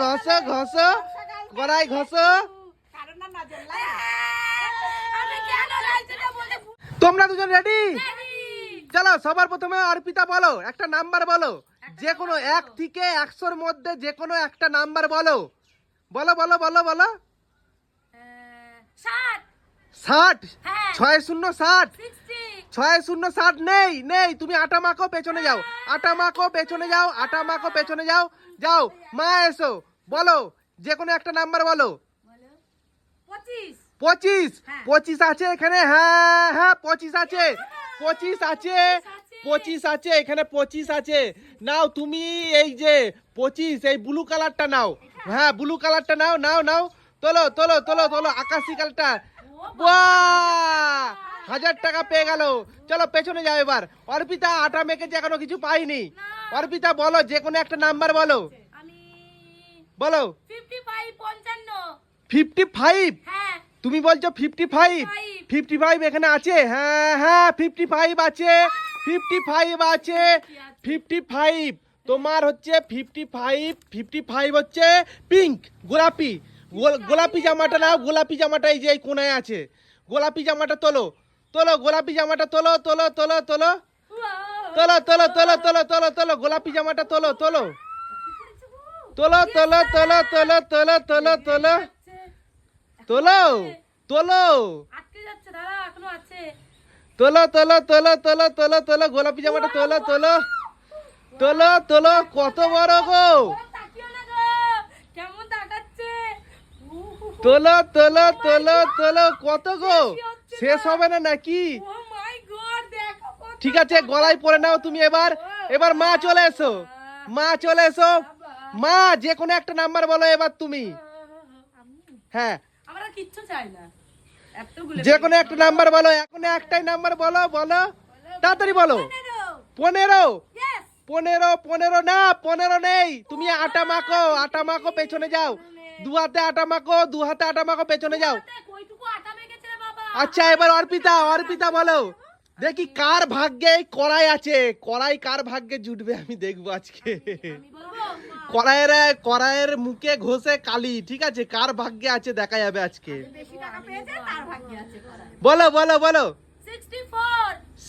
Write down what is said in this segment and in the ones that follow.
ঘষো ঘষো। কড়াই ঘষো। তোমরা দুজন রেডি চলো সবার প্রথমে অর্পিতা বলো একটা নাম্বার বলো। যে কোনো এক থেকে একশোর মধ্যে যে কোনো একটা নাম্বার বলো। বলো বলো বলো বলো। ষাট? হ্যাঁ। ছয় শূন্য ষাট? ছয় শূন্য সাত নেই নেই তুমি আটা মাখো পেছনে যাও। আটা মাখো পেছনে যাও আটা মাখো পেছনে যাও যাও মা এসো বলো যে কোনো একটা নাম্বার বলো। পঁচিশ। হ্যাঁ। পঁচিশ আছে এখানে? হ্যাঁ হ্যাঁ পঁচিশ আছে। পঁচিশ আছে পঁচিশ আছে এখানে পঁচিশ আছে। নাও তুমি এই যে পঁচিশ এই ব্লু কালারটা নাও। হ্যাঁ ব্লু কালারটা নাও নাও নাও। তোলো তোলো তোলো তোলো আকাশি কালারটা বাহ! হাজার টাকা পেয়ে গেল। চলো পেছনে যাও এবার। অর্পিতা আটা মেখেছে এখনও কিছু পাইনি। অর্পিতা বলো যে কোনো একটা নাম্বার বলো। বলো। ফিফটি ফাইভ হ্যাঁ। তুমি বলছো ফিফটি ফাইভ ফিফটি ফাইভ এখানে আছে? হ্যাঁ হ্যাঁ ফিফটি ফাইভ আছে। ফিফটি ফাইভ আছে। ফিফটি ফাইভ তোমার হচ্ছে ফিফটি ফাইভ ফিফটি ফাইভ হচ্ছে পিঙ্ক গোলাপি। গোল- গোলাপি জামাটা নাও গোলাপি জামাটা এই যে এই কোনায় আছে। গোলাপি জামাটা তোলো। তোলো গোলাপি জামাটা তোলো তোলো তোলো তোলো তোলো তোলো তোলো তোলো তোলো তোলো গোলাপি জামাটা তোলো তোলো তোলো তোলো তোলো তোলো তোলো তোলো তোলো তোলো তোলো তোলো তোলো তোলো তোলো তোলো তোলো গোলাপি জামাটা তোলো তোলো তোলো তোলো কত বড় গো তোলো তোলো তোলো তোলো কত গো শেষ হবে না নাকি? কত ঠিক আছে গলায় পরে নাও তুমি এবার। এবার মা চলে এসো। মা চলে এসো। মা যে কোনো একটা নাম্বার বলো এবার তুমি। হ্যাঁ। আমরা কিচ্ছু চাই না। যে কোনো একটা নাম্বার বলো এখন একটাই নাম্বার বলো বলো। তাড়াতাড়ি বলো। পনেরো। পনেরো। পনেরো না পনেরো নেই। তুমি আটা মাখো আটা মাখো পেছনে যাও। দু হাতে আটা মাখো দু হাতে আটা মাখো পেছনে যাও। আচ্ছা এবার অর্পিতা অর্পিতা বলো। দেখি কার ভাগ্যে কড়াই আছে? কড়াই কার ভাগ্যে জুটবে আমি দেখব আজকে? কড়াইয়ের কড়াইয়ের মুখে ঘষে কালি ঠিক আছে? কার ভাগ্যে আছে দেখা যাবে আজকে। বলো বলো বলো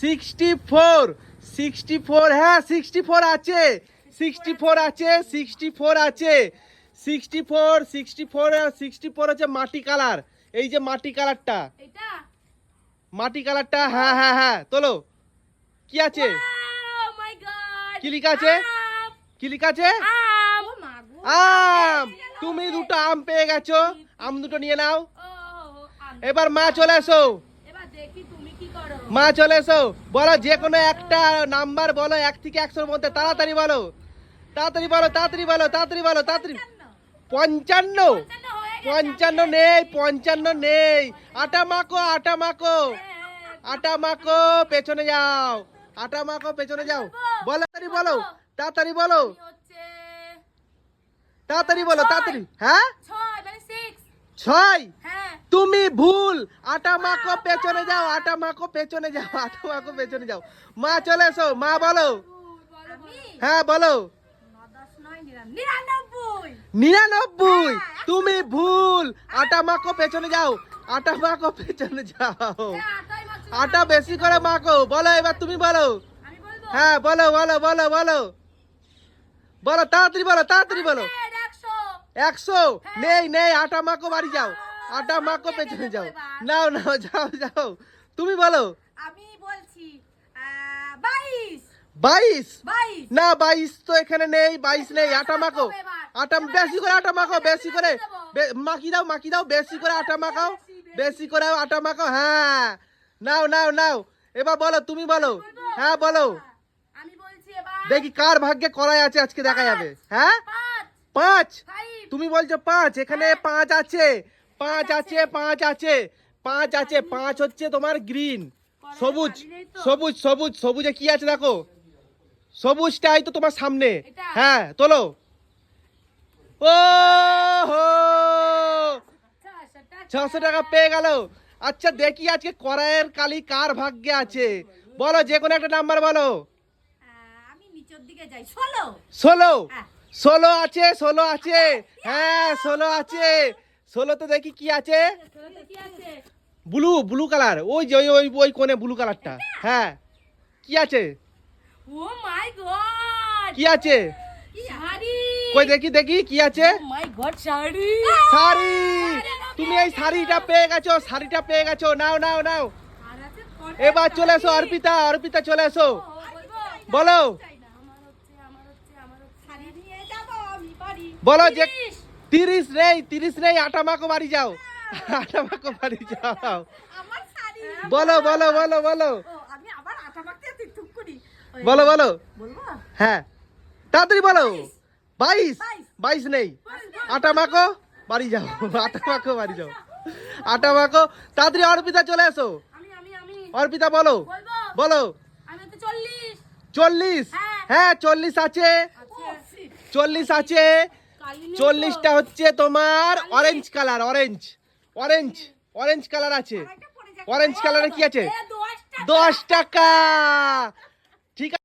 সিক্সটি ফোর সিক্সটি ফোর হ্যাঁ সিক্সটি ফোর আছে সিক্সটি ফোর আছে সিক্সটি ফোর আছে। Sixty four sixty four sixty four হচ্ছে মাটি কালার এই যে মাটি কালারটা। মাটি কালারটা হ্যাঁ হ্যাঁ হ্যাঁ তোলো। কি আছে? ও মাই গড কি লেখা আছে? কি লেখা আছে? আম। তুমি দুটো আম পেয়ে গেছো। আম দুটো নিয়ে নাও। এবার মা চলে এসো। এবার দেখি তুমি কি করো। মা চলে এসো। বলো যে কোনো একটা নাম্বার বলো এক থেকে একশোর মধ্যে। তাড়াতাড়ি বলো। তাড়াতাড়ি বলো তাড়াতাড়ি বলো তাড়াতাড়ি বলো তাড়াতাড়ি। পঞ্চান্ন পঞ্চান্ন নেই পঞ্চান্ন নেই। আটা মাখো আটা মাখো। আটা মাখো পেছনে যাও। আটা মাখো পেছনে যাও। বলো তাড়াতাড়ি বলো। তাড়াতাড়ি বলো। তাড়াতাড়ি বলো তাড়াতাড়ি। হ্যাঁ? ছয় মানে হ্যাঁ। তুমি ভুল। আটা মাখো পেছনে যাও। আটা মাখো পেছনে যাও। আটা মাখো পেছনে যাও। মা চলে এসো। মা বলো। হ্যাঁ বলো। নিরানব্বই। নিরানব্বই তুমি ভুল। আটা মাখো পেছনে যাও। আটা মাখো পেছনে যাও। হ্যাঁ, আটা বেশি করে মাখো। বলো এবার তুমি বলো। হ্যাঁ বলো বলো বলো বলো। বলো তাড়াতাড়ি বলো তাড়াতাড়ি বলো। একশো। একশো? নেই নেই আটা মাখো বাড়ি যাও। আটা মাখো পেছনে যাও। নাও নাও যাও যাও। তুমি বলো। আমি বলছি বাইশ। বাইশ? না বাইশ তো এখানে নেই বাইশ নেই আটা মাখো। আটা বেশি করে আটা মাখো বেশি করে মাখি দাও মাখি দাও বেশি করে আটা মাখাও বেশি করে আটা মাখাও হ্যাঁ। নাও নাও নাও। এবার বলো তুমি বলো। হ্যাঁ বলো। এবার। দেখি কার ভাগ্যে কড়াই আছে আজকে দেখা যাবে হ্যাঁ? পাঁচ। পাঁচ? তুমি বলছো পাঁচ এখানে পাঁচ আছে। পাঁচ আছে পাঁচ আছে। পাঁচ আছে পাঁচ হচ্ছে তোমার গ্রিন। সবুজ সবুজ সবুজ সবুজে কি আছে দেখো? সবুজটাই তো তোমার সামনে। হ্যাঁ তোলো। ও হো ছশো টাকা পেয়ে গেল। আচ্ছা দেখি আজকে কড়াইয়ের কালি কার ভাগ্যে আছে। বলো যে কোনো একটা নাম্বার বলো। আমি নিচের দিকে যাই। ষোলো। ষোলো? হ্যাঁ। ষোলো আছে ষোলো আছে। হ্যাঁ ষোলো আছে। ষোলোতে দেখি কি আছে। Blue blue colour. ওই যে ওই ওই ওই কোণে ব্লু কালারটা। হ্যাঁ। কি আছে? ও মাই গড কি আছে শাড়ি কই দেখি দেখি কি আছে oh my God sari sari তুমি এই শাড়িটা পেয়ে গেছো শাড়িটা পেয়ে গেছো নাও নাও নাও এবার চলে এসো অর্পিতা অর্পিতা চলে এসো বলো বলো যে তিরিশ। নেই তিরিশ নেই আটা মাকো বাড়ি যাও আটা মাকো বাড়ি যাও বলো বলো বলো বলো ও আমি আবার আটা মাখতে আছি টুক করি ওই, বলো বলো। হ্যাঁ। তাড়াতাড়ি বলো। বাইশ। বাইশ। নেই। আটা মাখো বাড়ি যাও। আটা মাখো বাড়ি যাও। আটা মাখো। তাড়াতাড়ি অর্পিতা চলে এসো। আমি অর্পিতা বলো। বলো। চল্লিশ। হ্যাঁ। হ্যাঁ চল্লিশ আছে। চল্লিশ আছে। চল্লিশটা হচ্ছে তোমার orange colour orange orange orange colour আছে। অরেঞ্জ কালারে কি আছে? দশ টাকা। ঠিক আছে